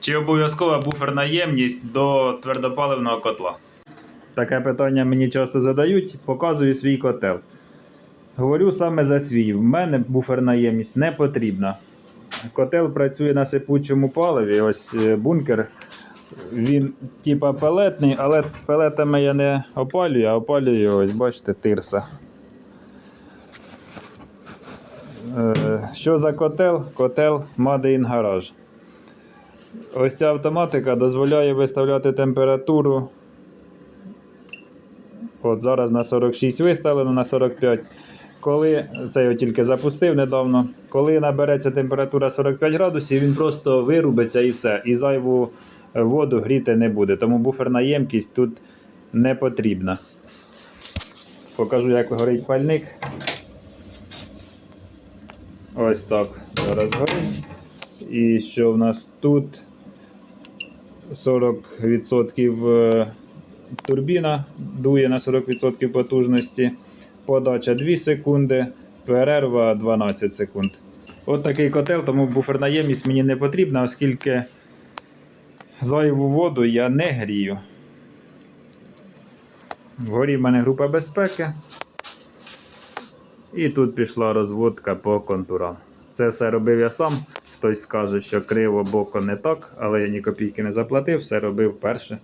Чи обов'язкова буферна ємність до твердопаливного котла? Таке питання мені часто задають, показую свій котел. Говорю саме за свій. В мене буферна ємність не потрібна. Котел працює на сипучому паливі. Ось е, бункер. Він типа пелетний, але пелетами я не опалюю, а опалюю, ось бачите, тирса. Е, Що за котел? Котел Made in Garage. Ось ця автоматика дозволяє виставляти температуру. От зараз на 46 виставлено на 45. Коли це я тільки запустив недавно, коли набереться температура 45 градусів, він просто вирубиться і все. І зайву воду гріти не буде. Тому буферна ємкість тут не потрібна. Покажу, як горить пальник. Ось так зараз горить. І що в нас тут? 40% е, турбіна дує на 40% потужності. Подача 2 секунди, перерва 12 секунд. От такий котел, тому буферна ємність мені не потрібна, оскільки зайву воду я не грію. Вгорі в мене група безпеки. І тут пішла розводка по контурам. Це все робив я сам. Хтось скаже, що криво боко не так, але я ні копійки не заплатив, все робив перше